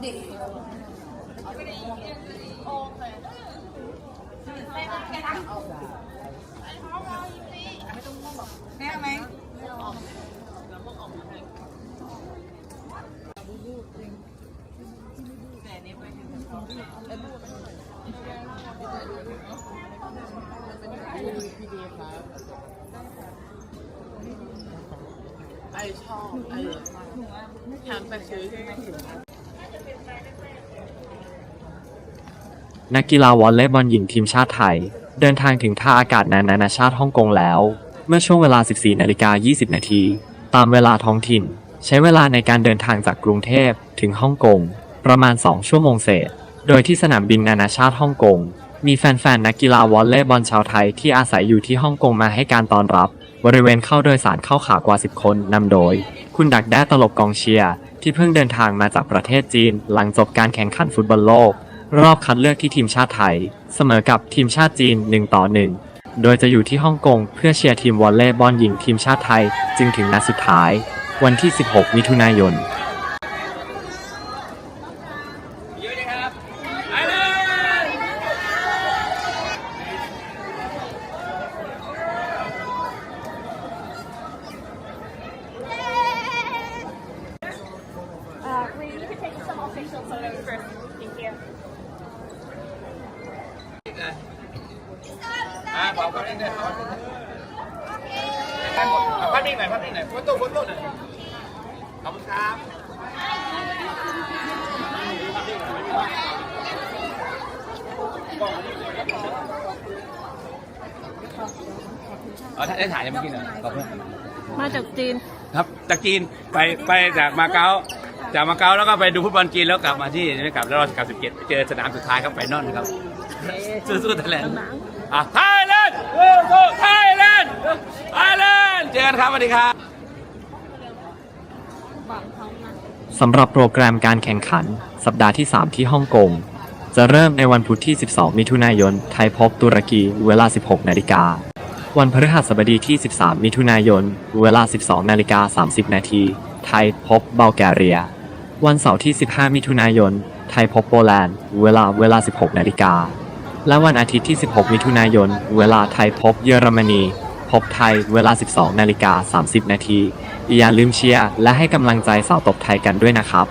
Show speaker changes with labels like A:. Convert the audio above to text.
A: แม่ไหม
B: ไอชอบไอทำไปซื้อใช่ไห
C: นักกีฬาวอลเลย์บอลหญิงทีมชาติไทย เดินทางถึงท่าอากาศนานานาชาติฮ่องกงแล้ว เมื่อช่วงเวลา 14นาฬิกา20 นาที ตามเวลาท้องถิ่น ใช้เวลาในการเดินทางจากกรุงเทพถึงฮ่องกงประมาณ 2 ชั่วโมงเศษ โดยที่สนามบินนานาชาติฮ่องกง มีแฟนๆ นักกีฬาวอลเลย์บอลชาวไทยที่อาศัยอยู่ที่ฮ่องกงมาให้การต้อนรับ บริเวณเข้าโดยสารเข้าขากว่า 10 คนนำโดย คุณดักแด้ตลบกองเชียร์ที่เพิ่งเดินทางมาจากประเทศจีน หลังจบการแข่งขันฟุตบอลโลก รอบคัดเลือกที่ทีมชาติไทย เสมอกับทีมชาติจีน 1 ต่อ 1 โดยจะอยู่ที่ฮ่องกงเพื่อเชียร์ทีมวอลเลย์บอลหญิงทีมชาติไทยจึงถึงนัดสุดท้าย วันที่ 16 มิถุนายนา
D: ขอพักนิ่งเลยครับเอาพักนิ่งหน่อยพักนิ่งหน่อยโฟโต้โฟโต้หน่อยขอบคุณครับเอาได้ถ่ายยังไม่กินเหรอขอบคุณ
A: มาจากจีน
D: ครับจากจีนไปไปจากมาเก๊าจากมาเก๊าแล้วก็ไปดูฟุตบอลจีนแล้วกลับมาที่ไม่กลับแล้วเรากลับสิบเจ็ดเจอสนามสุดท้ายครับไฟนอลครับสู้ๆไทยแลนด์อะไทยแลนด์สู้ๆ ไทยแลนด์ไทยแลนด์เจอกันครับสวัสดีครับ
C: สำหรับโปรแกรมการแข่งขัน สัปดาห์ที่ 3 ที่ฮ่องกง จะเริ่มในวันพุธที่ 12 มิถุนายน ไทยพบตุรกีเวลา 16 นาฬิกา วันพฤหัสบดีที่ 13 มิถุนายน เวลา 12 นาฬิกา 30 นาที ไทยพบเบลแกเรีย วันเสาร์ที่ 15 มิถุนายน ไทยพบโปแลนด์ เวลาเวลา 16 นาฬิกา และวันอาทิตย์ที่ 16 มิถุนายน เวลาไทยพบเยอรมนี พบไทยเวลา 12 นาฬิกา 30 นาที อย่าลืมเชียร์และให้กำลังใจสาวตบไทยกันด้วยนะครับ